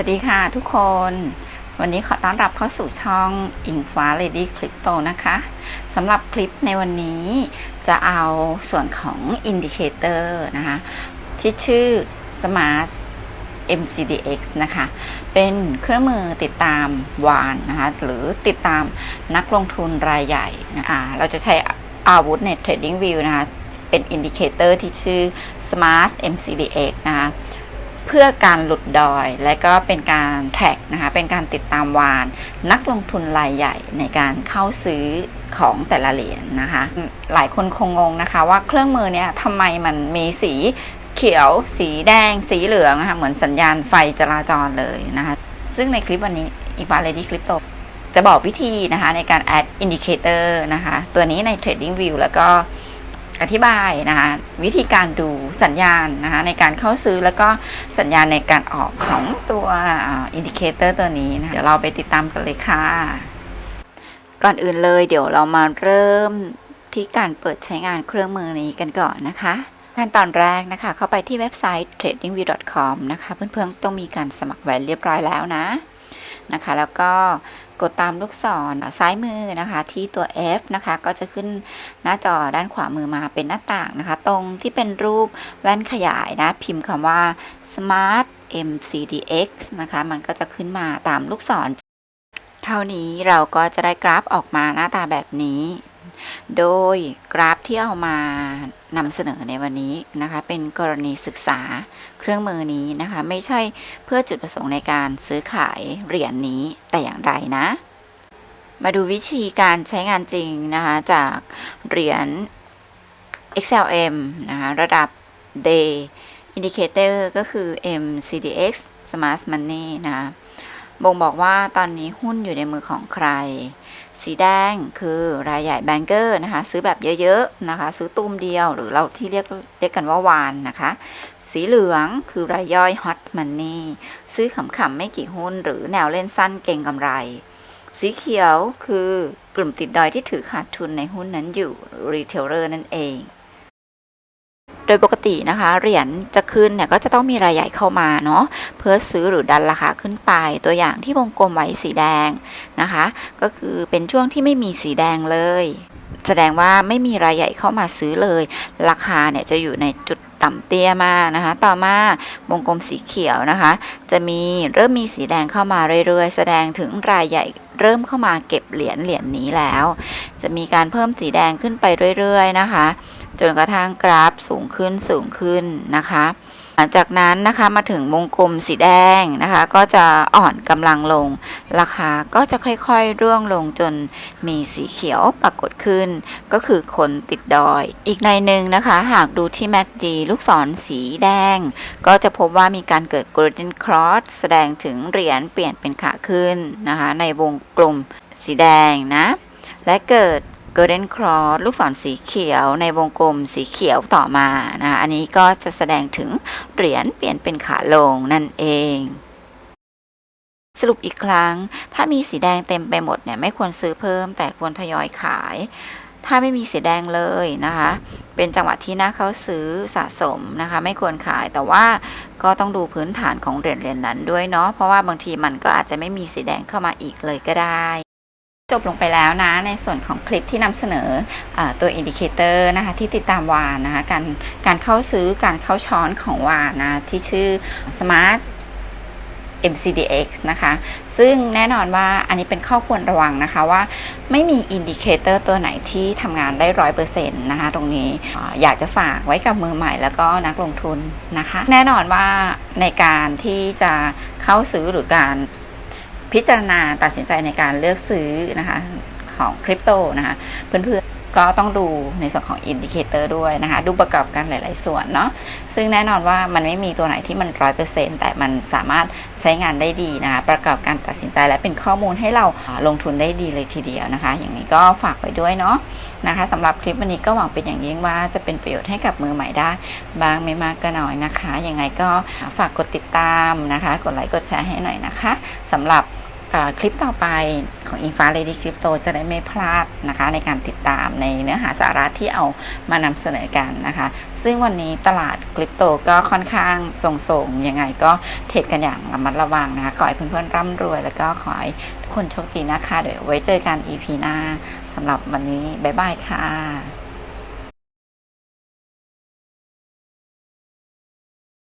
วัสดีค่ะทุกคน วันนี้ขอต้อนรับเข้าสู่ช่องอิงฟ้า Lady Crypto นะคะสำหรับคลิปในวันนี้จะเอาส่วนของ Indicator นะคะ ที่ชื่อ Smart MCDX นะคะ เป็นเครื่องมือติดตามวานนะคะ หรือติดตามนักลงทุนรายใหญ่นะคะเราจะใช้อาวุธใน Trading View นะคะ เป็นอินดิเคเตอร์ที่ชื่อ Smart MCDX นะคะ เพื่อการหลุดดอย และก็เป็นการแท็กนะคะเป็นการติดตามวาน นักลงทุนรายใหญ่ในการเข้าซื้อของแต่ละเหรียญนะคะ หลายคนคงงงนะคะ ว่าเครื่องมือเนี้ยทำไมมันมีสีเขียว สีแดง สีเหลืองนะคะเหมือนสัญญาณไฟจราจรเลยนะคะ ซึ่งในคลิปวันนี้อีกบาเลดี้คลิปโตจะบอกวิธีนะคะในการ add indicator นะคะ ตัวนี้ใน trading view แล้วก็ อธิบายนะคะวิธีการดูสัญญาณนะคะในการเข้าซื้อแล้วก็สัญญาณในการออกของตัวอินดิเคเตอร์ตัวนี้นะคะเดี๋ยวเราไปติดตามกันเลยค่ะ ก่อนอื่นเลยเดี๋ยวเรามาเริ่มที่การเปิดใช้งานเครื่องมือนี้กันก่อนนะคะขั้นตอนแรกนะคะ เข้าไปที่เว็บไซต์ tradingview.com นะคะ เพื่อนๆต้องมีการสมัครไว้เรียบร้อยแล้วนะ นะคะ แล้วก็กดตามลูกศรซ้ายมือนะคะที่ตัว F นะคะ ก็จะขึ้นหน้าจอด้านขวามือมาเป็นหน้าต่างนะคะ ตรงที่เป็นรูปแว่นขยายนะ พิมพ์คำว่า Smart MCDX นะคะ มันก็จะขึ้นมาตามลูกศร เท่านี้เราก็จะได้กราฟออกมาหน้าตาแบบนี้ โดยกราฟที่เอามานำเสนอในวันนี้นะคะ เป็นกรณีศึกษาเครื่องมือนี้นะคะ ไม่ใช่เพื่อจุดประสงค์ในการซื้อขายเหรียญนนี้แต่อย่างใดนะ มาดูวิธีการใช้งานจริงนะคะ จากเหรียญ XLM นะคะ ระดับ Day Indicator ก็คือ MCDX Smart Money นะคะ บ่งบอกว่าตอนนี้หุ้นอยู่ในมือของใคร สีแดงคือรายใหญ่แบงเกอร์นะคะ ซื้อแบบเยอะๆนะคะ ซื้อตุ้มเดียวหรือเราที่เรียกเรียกกันว่าวานนะคะ สีเหลืองคือรายย่อย Hot Money ซื้อขำๆไม่กี่หุ้น หรือแนวเล่นสั้นเก่งกำไร สีเขียวคือกลุ่มติดดอยที่ถือขาดทุนในหุ้นนั้นอยู่ Retailer นั่นเอง โดยปกตินะคะ เหรียญจะขึ้นเนี่ยก็จะต้องมีรายใหญ่เข้ามาเนาะเพื่อซื้อหรือดันราคาขึ้นไป ตัวอย่างที่วงกลมไว้สีแดงนะคะ ก็คือเป็นช่วงที่ไม่มีสีแดงเลย แสดงว่าไม่มีรายใหญ่เข้ามาซื้อเลย ราคาเนี่ยจะอยู่ในจุดต่ำเตี้ยมากนะคะ ต่อมาวงกลมสีเขียวนะคะ จะมีเริ่มมีสีแดงเข้ามาเรื่อยๆ แสดงถึงรายใหญ่เริ่มเข้ามาเก็บเหรียญเหรียญนี้แล้ว จะมีการเพิ่มสีแดงขึ้นไปเรื่อยๆนะคะ จนกระทั่งกราฟสูงขึ้นสูงขึ้นนะคะ หลังจากนั้นนะคะมาถึงวงกลมสีแดงนะคะ ก็จะอ่อนกำลังลง ราคาก็จะค่อยๆร่วงลงจนมีสีเขียวปรากฏขึ้น ก็คือคนติดดอย อีกในหนึ่งนะคะ หากดูที่ MACD ลูกศรสีแดง ก็จะพบว่ามีการเกิด Golden Cross แสดงถึงเหรียญเปลี่ยนเป็นขาขึ้นนะคะ ในวงกลมสีแดงนะ และเกิด Golden Cross ลูกศรสีเขียวในวงกลมสีเขียวต่อมานะอันนี้ก็จะแสดงถึงเหรียญเปลี่ยนเป็นขาลงนั่นเองสรุปอีกครั้ง ถ้ามีสีแดงเต็มไปหมดเนี่ยไม่ควรซื้อเพิ่ม แต่ควรทยอยขาย ถ้าไม่มีสีแดงเลยนะคะ เป็นจังหวะที่น่าเข้าซื้อสะสมนะคะ ไม่ควรขาย แต่ว่าก็ต้องดูพื้นฐานของเหรียญเหรียญนั้นด้วยเนาะ เพราะว่าบางทีมันก็อาจจะไม่มีสีแดงเข้ามาอีกเลยก็ได้ จบลงไปแล้วนะในส่วนของคลิปที่นำเสนออตัวอินดิเคเตอร์นะคะที่ติดตามวานนะคะการการเข้าซื้อการเข้าช้อนของวานนะที่ชื่อ Smart MCDX นะคะ ซึ่งแน่นอนว่าอันนี้เป็นข้อควรระวังนะคะว่าไม่มีอินดิเคเตอร์ตัวไหนที่ทำงานได้ร้อยเปอร์เซ็นต์นะคะตรงนี้ออยากจะฝากไว้กับมือใหม่แล้วก็นักลงทุนนะคะ แน่นอนว่าในการที่จะเข้าซื้อหรือการ พิจารณาตัดสินใจในการเลือกซื้อนะคะของคริปโตนะคะเพื่อนๆก็ต้องดูในส่วนของอินดิเคเตอร์ด้วยนะคะ ดูประกอบกันหลาย ๆ ส่วนเนาะซึ่งแน่นอนว่ามันไม่มีตัวไหนที่มันร้อยเปอร์เซ็นแต่มันสามารถใช้งานได้ดีนะคะ ประกอบการตัดสินใจและเป็นข้อมูลให้เราลงทุนได้ดีเลยทีเดียวนะคะ อย่างนี้ก็ฝากไว้ด้วยเนาะนะคะสำหรับคลิปวันนี้ก็หวังเป็นอย่างยิ่งว่าจะเป็นประโยชน์ให้กับมือใหม่ได้บางไม่มากก็น้อยนะคะยังไงก็ฝากกดติดตามนะคะ กดไลค์กดแชร์ให้หน่อยนะคะสำหรับ คลิปต่อไปของอิงฟ้า Lady Crypto จะได้ไม่พลาดนะคะ ในการติดตามในเนื้อหาสาระที่เอามานำเสนอกันนะคะ ซึ่งวันนี้ตลาดคริปโตก็ค่อนข้างทรงๆยังไงก็เทรดกันอย่างระมัดระวังนะคะ ขอให้เพื่อนๆร่ำรวย แล้วก็ขอให้ทุกคนโชคดีนะคะ เดี๋ยวไว้เจอกัน EP หน้าสำหรับวันนี้ บ๊ายบายค่ะ